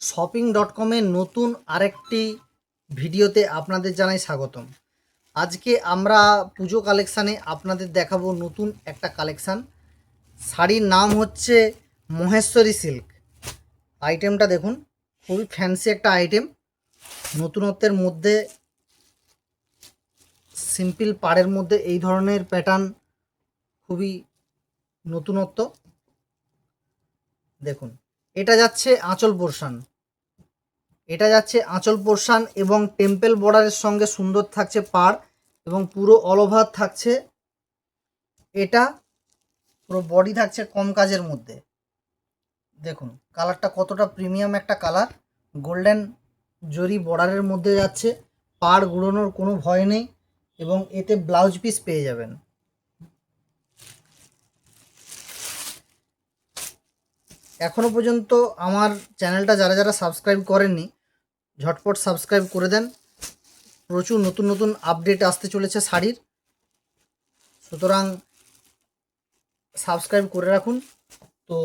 Shopping dot কমের নতুন আরেকটি ভিডিওতে আপনাদের জানাই স্বাগতম। আজকে আমরা পুজো কালেকশানে আপনাদের দেখাবো নতুন একটা কালেকশান। শাড়ির নাম হচ্ছে মহেশ্বরী সিল্ক। আইটেমটা দেখুন, খুবই ফ্যান্সি একটা আইটেম। নতুনত্বের মধ্যে সিম্পল পাড়ের মধ্যে এই ধরনের প্যাটার্ন খুবই নতুনত্ব। দেখুন এটা যাচ্ছে আঁচল পোর্শান। এটা যাচ্ছে আঁচল পোর্শান এবং টেম্পেল বর্ডারের সঙ্গে সুন্দর থাকছে পাড় এবং পুরো অলওভার থাকছে। এটা পুরো বডি থাকছে কম কাজের মধ্যে। দেখুন, কালারটা কতটা প্রিমিয়াম একটা কালার। গোল্ডেন জরি বর্ডারের মধ্যে যাচ্ছে। পাড় গুঁড়োনোর কোনো ভয় নেই এবং এতে ব্লাউজ পিস পেয়ে যাবেন। এখনও পর্যন্ত আমার চ্যানেলটা যারা যারা সাবস্ক্রাইব করেননি, ঝটপট সাবস্ক্রাইব করে দেন। প্রচুর নতুন নতুন আপডেট আসতে চলেছে শাড়ির। সুতরাং সাবস্ক্রাইব করে রাখুন। তো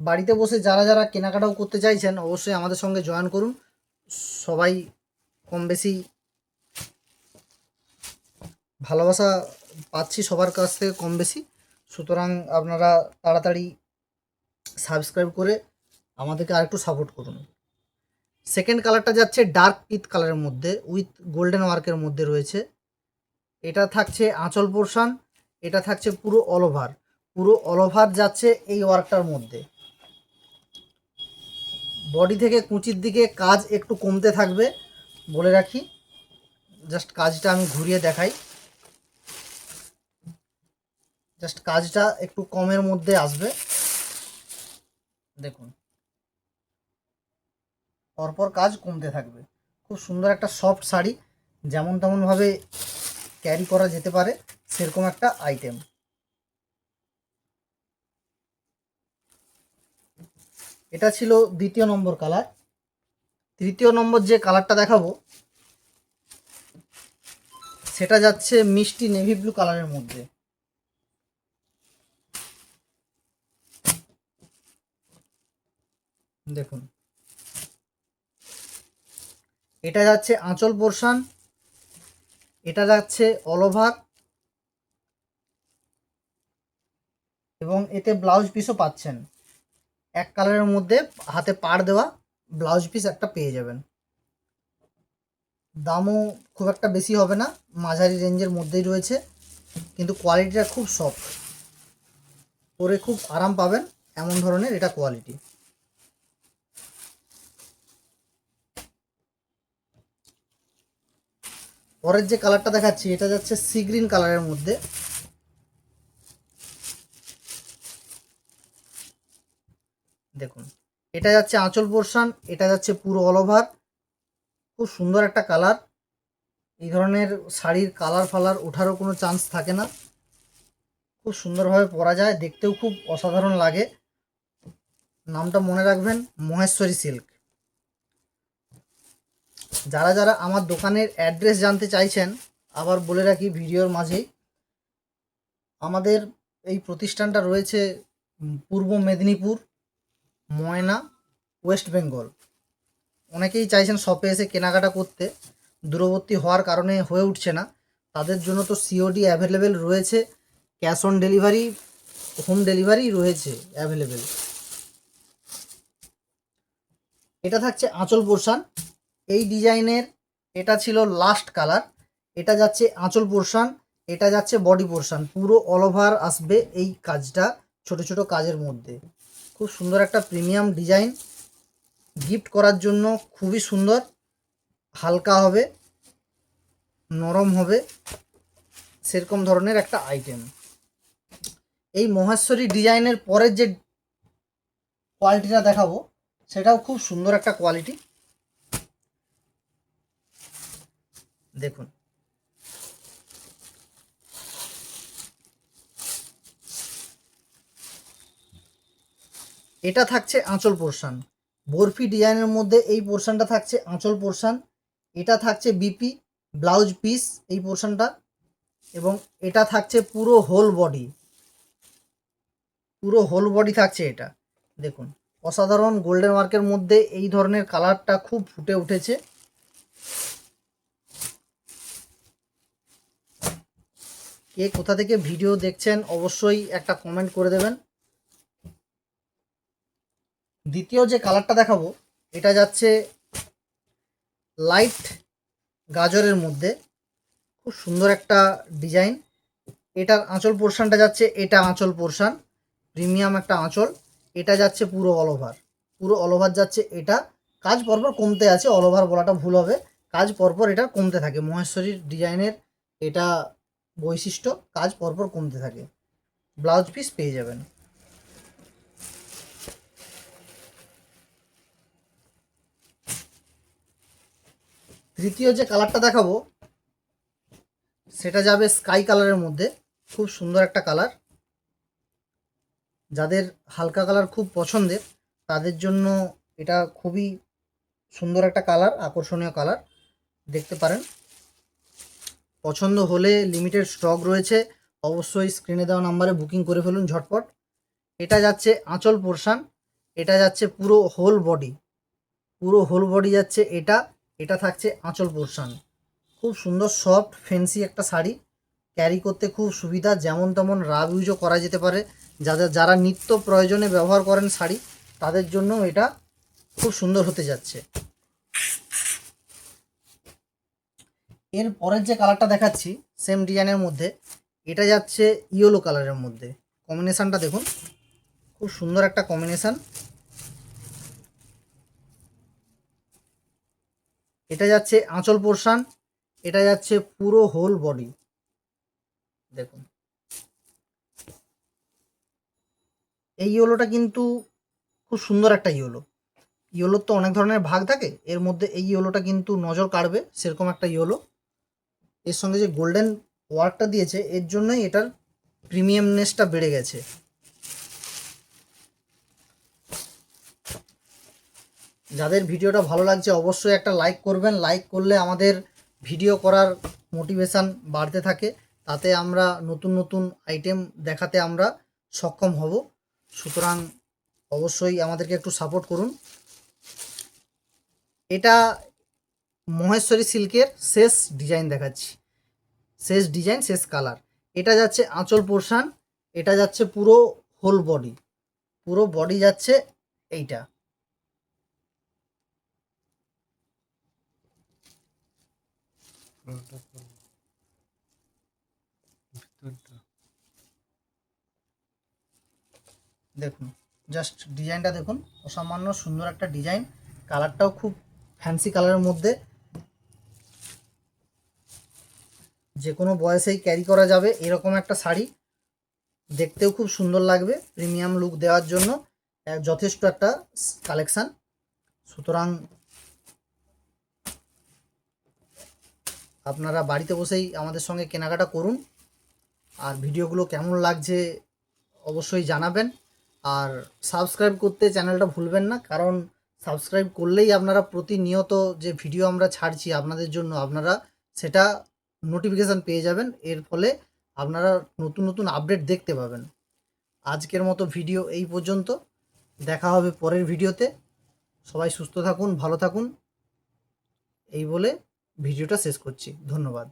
বাড়িতে বসে যারা যারা কেনাকাটাও করতে চাইছেন, অবশ্যই আমাদের সঙ্গে জয়েন করুন। সবাই কম বেশি ভালোবাসা পাচ্ছি সবার কাছ থেকে কম বেশি। সুতরাং আপনারা তাড়াতাড়ি সাবস্ক্রাইব করে আমাদেরকে আরেকটু সাপোর্ট করুন। সেকেন্ড কালারটা যাচ্ছে ডার্ক পিত কালারের মধ্যে উইথ গোল্ডেন ওয়ার্কের মধ্যে রয়েছে। এটা থাকছে আঁচল পোর্শান এটা থাকছে পুরো অল ওভার পুরো অল ওভার যাচ্ছে এই ওয়ার্কটার মধ্যে। বডি থেকে কুচির দিকে কাজ একটু কমতে থাকবে, বলে রাখি। জাস্ট কাজটা আমি ঘুরিয়ে দেখাই। জাস্ট কাজটা একটু কমের মধ্যে আসবে। দেখুন। পরপর কাজ কমতে থাকবে। খুব সুন্দর একটা সফট শাড়ি, যেমন তেমনভাবে ক্যারি করা যেতে পারে সেরকম একটা আইটেম এটা ছিল দ্বিতীয় নম্বর কালার তৃতীয় নম্বর যে কালারটা দেখাবো, সেটা যাচ্ছে মিষ্টি নেভি ব্লু কালারের মধ্যে। দেখুন। এটা যাচ্ছে আঁচল পোর্শান, এটা যাচ্ছে অল ওভার এবং এতে ব্লাউজ পিসও পাচ্ছেন। এক কালারের মধ্যে হাতে পাড় দেওয়া ব্লাউজ পিস একটা পেয়ে যাবেন। দামও খুব একটা বেশি হবে না, মাঝারি রেঞ্জের মধ্যেই রয়েছে, কিন্তু কোয়ালিটিটা খুব সফট পরে খুব আরাম পাবেন, এমন ধরনের এটা কোয়ালিটি পরের যে কালারটা দেখাচ্ছি, এটা যাচ্ছে সি গ্রিন কালারের মধ্যে। দেখুন, এটা যাচ্ছে আঁচল পোর্শান এটা যাচ্ছে পুরো অল ওভার খুব সুন্দর একটা কালার। এই ধরনের শাড়ির কালার ফালার ওঠারও কোনো চান্স থাকে না। খুব সুন্দরভাবে পরা যায়, দেখতেও খুব অসাধারণ লাগে। নামটা মনে রাখবেন, মহেশ্বরী সিল্ক যারা যারা আমার দোকানের অ্যাড্রেস জানতে চাইছেন, আবার বলে রাখি ভিডিওর মাঝেই, আমাদের এই প্রতিষ্ঠানটা রয়েছে পূর্ব মেদিনীপুর, ময়না, ওয়েস্ট বেঙ্গল। অনেকেই চাইছেন শপে এসে কেনাকাটা করতে, দূরবর্তী হওয়ার কারণে হয়ে উঠছে না। তাদের জন্য তো সিওডি অ্যাভেলেবেল রয়েছে cash on delivery home delivery রয়েছে অ্যাভেলেবেল এটা থাকছে আঁচল পোর্শান। এই ডিজাইনের এটা ছিল লাস্ট কালার এটা যাচ্ছে আঁচল পোর্শান, এটা যাচ্ছে বডি পোর্শান, পুরো অল ওভার আসবে এই কাজটা ছোট ছোট কাজের মধ্যে। খুব সুন্দর একটা প্রিমিয়াম ডিজাইন গিফট করার জন্য খুবই সুন্দর, হালকা হবে, নরম হবে, সেরকম ধরনের একটা আইটেম এই মহেশ্বরী ডিজাইনের পরের যে কোয়ালিটিটা দেখাবো, সেটাও খুব সুন্দর একটা কোয়ালিটি দেখুন। এটা থাকছে আঁচল পোর্শান। বরফি ডিজাইনের মধ্যে এই পোর্শনটা থাকছে আঁচল পোর্শান। এটা থাকছে বিপি, ব্লাউজ পিস এই পোর্শনটা। এবং এটা থাকছে পুরো হোল বডি। পুরো হোল বডি থাকছে এটা। দেখুন, অসাধারণ গোল্ডেন ওয়ার্কের মধ্যে এই ধরনের কালারটা খুব ফুটে উঠেছে। কে কোথা থেকে ভিডিও দেখছেন অবশ্যই একটা কমেন্ট করে দেবেন। দ্বিতীয় যে কালারটা দেখাবো, এটা যাচ্ছে লাইট গাজরের মধ্যে। খুব সুন্দর একটা ডিজাইন এটার আঁচল পোর্শনটা যাচ্ছে, এটা আঁচল পোর্শন প্রিমিয়াম একটা আঁচল। এটা যাচ্ছে পুরো অল ওভার পুরো অল ওভার যাচ্ছে এটা। কাজ পরপর কমতে আছে অল ওভার বলাটা ভুল হবে। কাজ পরপর এটা কমতে থাকে। মহেশ্বরীর ডিজাইনের এটা বৈশিষ্ট্য কাজ পরপর কমতে থাকে। ব্লাউজ পিস পেয়ে যাবেন। তৃতীয় যে কালারটা দেখাবো, সেটা যাবে স্কাই কালারের মধ্যে। খুব সুন্দর একটা কালার যাদের হালকা কালার খুব পছন্দের, তাদের জন্য এটা খুবই সুন্দর একটা কালার আকর্ষণীয় কালার দেখতে পারেন। পছন্দ হলে লিমিটেড স্টক রয়েছে, অবশ্যই স্ক্রিনে দেওয়া নাম্বারে বুকিং করে ফেলুন ঝটপট। এটা যাচ্ছে আঁচল পোর্শান এটা যাচ্ছে পুরো হোল বডি পুরো হোল বডি যাচ্ছে এটা এটা থাকছে আঁচল পোর্শান খুব সুন্দর সফট ফেন্সি একটা শাড়ি ক্যারি করতে খুব সুবিধা, যেমন তেমন রাব ইউজও করা যেতে পারে। যাদের, যারা নিত্য প্রয়োজনে ব্যবহার করেন শাড়ি, তাদের জন্য এটা খুব সুন্দর হতে যাচ্ছে। এর পরের যে কালারটা দেখাচ্ছি সেম ডিজাইনের মধ্যে, এটা যাচ্ছে ইয়েলো কালারের মধ্যে। কম্বিনেশানটা দেখুন, খুব সুন্দর একটা কম্বিনেশান এটা যাচ্ছে আঁচল পোর্শান এটা যাচ্ছে পুরো হোল বডি দেখুন। এই ইয়েলোটা কিন্তু খুব সুন্দর একটা ইয়েলো ইয়েলোর তো অনেক ধরনের ভাগ থাকে, এর মধ্যে এই ইয়েলোটা কিন্তু নজর কাড়বে, সেরকম একটা ইয়েলো এর সঙ্গে যে গোল্ডেন ওয়ার্কটা দিয়েছে, এর জন্যই এটার প্রিমিয়ামনেসটা বেড়ে গেছে। যাদের ভিডিওটা ভালো লাগছে, অবশ্যই একটা লাইক করবেন। লাইক করলে আমাদের ভিডিও করার মোটিভেশান বাড়তে থাকে। তাতে আমরা নতুন নতুন আইটেম দেখাতে আমরা সক্ষম হব। সুতরাং অবশ্যই আমাদেরকে একটু সাপোর্ট করুন। এটা মহেশ্বরী সিল্কের শেষ ডিজাইন দেখাচ্ছি। শেষ ডিজাইন, শেষ কালার। এটা যাচ্ছে আঁচল পোর্শান, এটা যাচ্ছে পুরো হোল বডি। পুরো বডি যাচ্ছে এইটা। দেখুন জাস্ট ডিজাইনটা দেখুন, অসামান্য সুন্দর একটা ডিজাইন। কালারটাও খুব ফ্যান্সি কালারের মধ্যে। যে কোনো বয়সেই ক্যারি করা যাবে এরকম একটা শাড়ি। দেখতেও খুব সুন্দর লাগবে প্রিমিয়াম লুক দেওয়ার জন্য। যথেষ্ট একটা কালেকশান সুতরাং আপনারা বাড়িতে বসেই আমাদের সঙ্গে কেনাকাটা করুন। আর ভিডিওগুলো কেমন লাগছে অবশ্যই জানাবেন। আর সাবস্ক্রাইব করতে চ্যানেলটা ভুলবেন না, কারণ সাবস্ক্রাইব করলেই আপনারা প্রতিনিয়ত যে ভিডিও আমরা ছাড়ছি আপনাদের জন্য, আপনারা সেটা নোটিফিকেশান পেয়ে যাবেন। এর ফলে আপনারা নতুন নতুন আপডেট দেখতে পাবেন। আজকের মতো ভিডিও এই পর্যন্ত। দেখা হবে পরের ভিডিওতে সবাই সুস্থ থাকুন, ভালো থাকুন। এই বলে ভিডিওটা শেষ করছি। ধন্যবাদ।